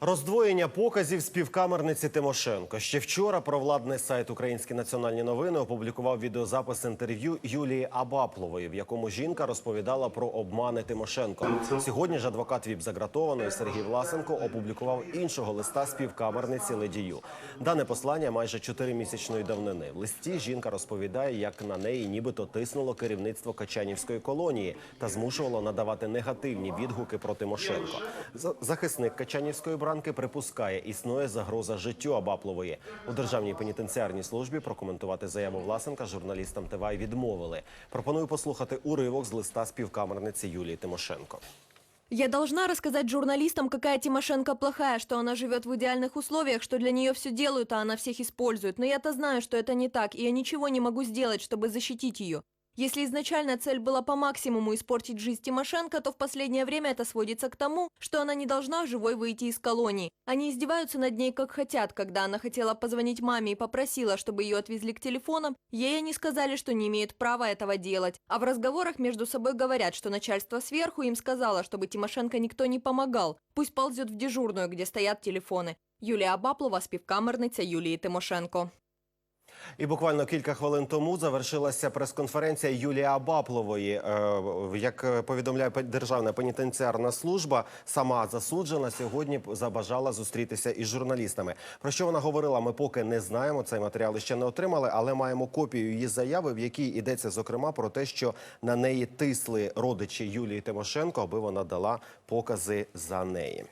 Роздвоєння показів співкамерниці Тимошенко. Ще вчора провладний сайт Українські національні новини опублікував відеозапис інтерв'ю Юлії Абаплової, в якому жінка розповідала про обмани Тимошенко. Сьогодні ж адвокат ВІП загратованої Сергій Власенко опублікував іншого листа співкамерниці Ледію. Дане послання майже чотиримісячної давнини. В листі жінка розповідає, як на неї нібито тиснуло керівництво Качанівської колонії та змушувало надавати негативні відгуки про Тимошенко. За- Захисник Качанівської бранки припускає, існує загроза життю Абаплової. У державній пенітенціарній службі прокоментувати заяву Власенка журналістам ТВА відмовили. Пропоную послухати уривок з листа співкамерниці Юлії Тимошенко. Я должна рассказать журналистам, какая Тимошенко плохая, что она живет в идеальных условиях, что для нее все делают, а она всех использует. Но я-то знаю, что это не так, и я ничего не могу сделать, чтобы защитить ее. Если изначально цель была по максимуму испортить жизнь Тимошенко, то в последнее время это сводится к тому, что она не должна живой выйти из колонии. Они издеваются над ней как хотят. Когда она хотела позвонить маме и попросила, чтобы ее отвезли к телефонам, ей они сказали, что не имеют права этого делать. А в разговорах между собой говорят, что начальство сверху им сказало, чтобы Тимошенко никто не помогал. Пусть ползет в дежурную, где стоят телефоны. Юлія Абаплова, співкамерниця Юлії Тимошенко. І буквально кілька хвилин тому завершилася прес-конференція Юлії Абаплової. Е, Як повідомляє пе- Державна пенітенціарна служба, сама засуджена сьогодні забажала зустрітися із журналістами. Про що вона говорила, ми поки не знаємо. Цей матеріал ще не отримали, але маємо копію її заяви, в якій йдеться зокрема про те, що на неї тисли родичі Юлії Тимошенко, аби вона дала покази за неї.